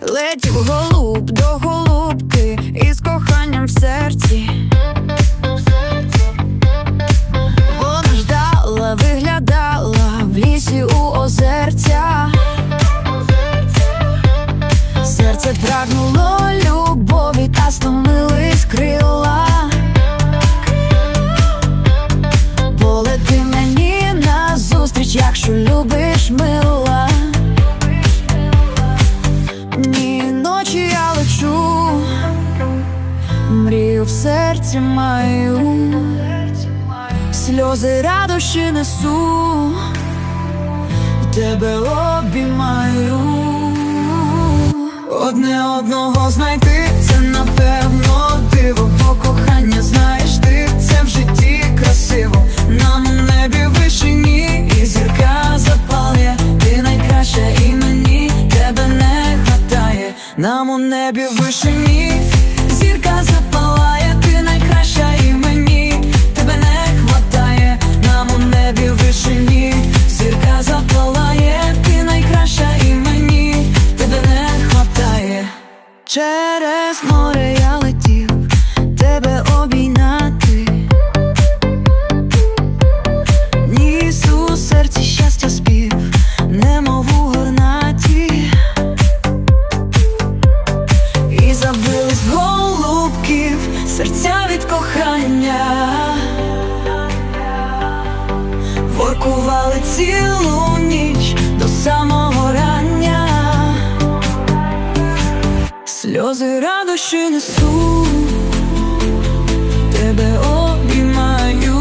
Летів голуб до голубки із коханням в серці. Вона ждала, виглядала в лісі у озерця. Серце прагнуло любові та стомились крила. В серці маю, сльози радощі несу, тебе обіймаю. Одне одного знайти, це напевно диво, бо кохання знаєш ти, це в житті красиво. Нам у небі в вишині і зірка запалає, ти найкраща і мені тебе не хватає. Нам у небі в вишині зірка запалає, Через море я летів, тебе обійняти. Ніс у серці щастя спів, немов у горнаті. І забились голубків, серця від кохання. Воркували цілу Сльози радощі несу, тебе обіймаю.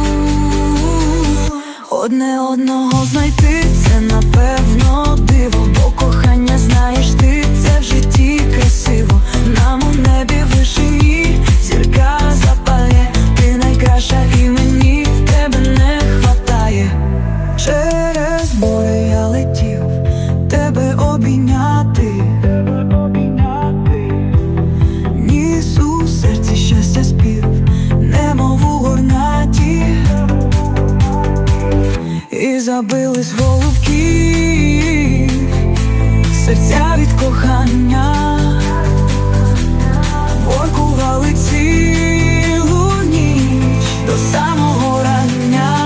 Одне одного знайти це напевно диво, бо кохання знаєш ти, це в житті красиво. Нам у небі вишині зірка запалє, ти найкраща і мені тебе не хватає. Через море я летів, тебе обійняти. і забились голубки, серця від кохання, воркували цілу ніч до самого рання.